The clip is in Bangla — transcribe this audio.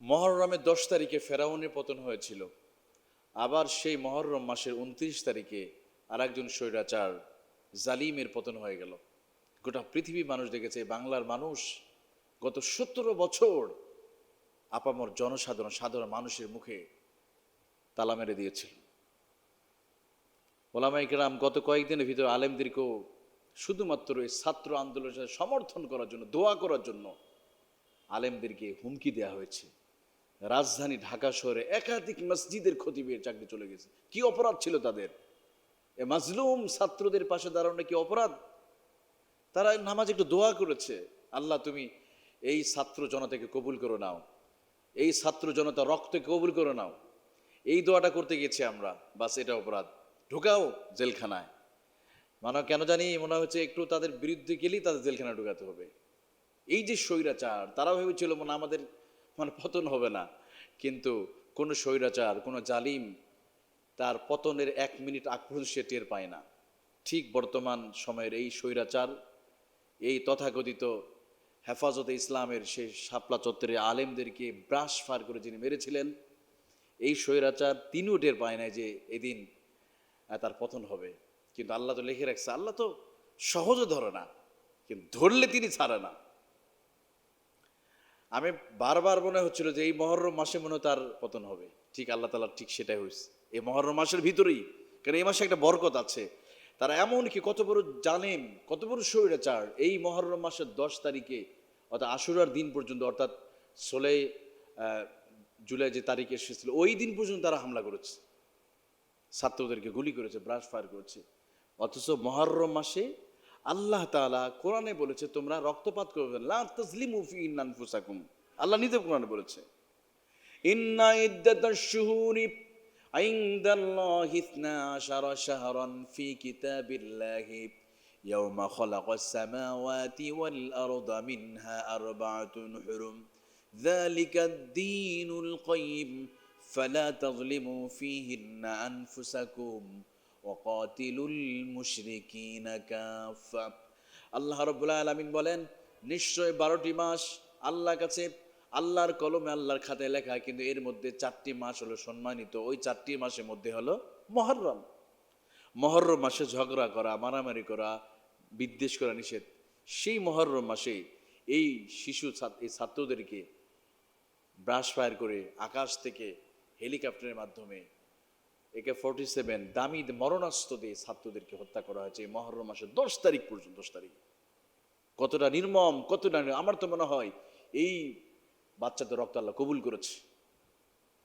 মহরমের দশ তারিখে ফেরাউনের পতন হয়েছিল। আবার সেই মহরম মাসের উনত্রিশ তারিখে আর একজন স্বৈরাচার জালিমের পতন হয়ে গেল। গোটা পৃথিবী মানুষ দেখেছে, বাংলার মানুষ গত সতেরো বছর আপামর জনসাধারণ, সাধারণ মানুষের মুখে তালা মেরে দিয়েছিল। ওলামাইকেরাম গত কয়েকদিনের ভিতরে আলেমদেরকেও শুধুমাত্র এই ছাত্র আন্দোলনের সাথে সমর্থন করার জন্য, দোয়া করার জন্য আলেমদেরকে হুমকি দেওয়া হয়েছে। রাজধানী ঢাকা শহরে একাধিক মসজিদের ক্ষতি খতিবের চাকরি চলে গেছে। কি অপরাধ ছিল তাদের? এ মাজলুম ছাত্রদের পাশে দাঁড়ানো কি অপরাধ? তারা নামাজ একটু দোয়া করেছে, আল্লাহ, তুমি এই ছাত্র জনতাকে কবুল করে নাও। এই ছাত্র জনতা রক্তকে কবুল করে নাও। এই দোয়াটা করতে গেছি আমরা। বাস, এটা অপরাধ। ঢুকাও জেলখানায়। মানে কেন জানি মনে হচ্ছে একটু তাদের বিরুদ্ধে গেলেই তাদের জেলখানায় ঢুকাতে হবে। এই যে স্বৈরাচার তারা ভেবেছিল মানে আমাদের মানে পতন হবে না। কিন্তু কোনো স্বৈরাচার, কোনো জালিম তার পতনের এক মিনিট পর্যন্ত সে টের পায় না। ঠিক বর্তমান সময়ের এই স্বৈরাচার, এই তথাকথিত হেফাজতে ইসলামের সেই শাপলা চত্বরে আলেমদেরকে ব্রাশ ফার করে যিনি মেরেছিলেন, এই স্বৈরাচার তিনিও টের পায় না যে এদিন তার পতন হবে। কিন্তু আল্লাহ তো লিখে রাখছে, আল্লাহ তো সহজে ধরে না, কিন্তু ধরলে তিনি ছাড়ে না। আমি বারবার মনে হচ্ছিল যে এই মহরম মাসে মনে তার পতন হবে। ঠিক আল্লাহ তালার ঠিক সেটাই হয়েছে। এই মহরম মাসের ভিতরেই কারণ এই মাসে একটা বরকত আছে। তারা এমন কি কত বড় জানেন কত বড় স্বৈরাচার। এই মহরম মাসের দশ তারিখে অর্থাৎ আশুরার দিন পর্যন্ত অর্থাৎ আহ, জুলাই যে তারিখে এসেছিল ওই দিন পর্যন্ত তারা হামলা করেছে। ছাত্রদেরকে গুলি করেছে ব্রাশ ফায়ার করেছে। অথচ মহরম মাসে আল্লাহ তাআলা কোরআনে বলেছে তোমরা রক্তপাত করবে না লা তাজলিমু ফি আনফুসাকুম আল্লাহ নিজে কোরআনে বলেছে ইন্না ইদ্দাতাশ শুহুরি ইনদাল্লাহি ইসনা আশারা শাহরান ফি কিতাবিল্লাহি يوم خلق السماوات والأرض منها أربعة حرم ذلك الدين القيم فلا تظلموا فيهن أنفسكم আল্লাহ রব্বুল বলেন, নিশ্চয় বারোটি মাস আল্লাহর কাছে, আল্লাহর কলমে, আল্লাহর খাতায় লেখা, কিন্তু এর মধ্যে চারটি মাস হলো সম্মানিত। ওই চারটি মাসের মধ্যে হলো মহরম। মহরম মাসে ঝগড়া করা, মারামারি করা, বিদ্বেষ করা নিষেধ। সেই মহরম মাসে এই শিশু এই ছাত্রদেরকে ব্রাশ ফায়ার করে আকাশ থেকে হেলিকপ্টারের মাধ্যমে একে ফোরটি সেভেন দামি মরণাস্ত্র দিয়ে ছাত্রদেরকে হত্যা করা হয়েছে এই মহরম মাসের দশ তারিখ পর্যন্ত, দশ তারিখ। কতটা নির্মম, কতটা আমার তো মনে হয় এই বাচ্চাদের রক্ত আল্লাহ কবুল করেছে।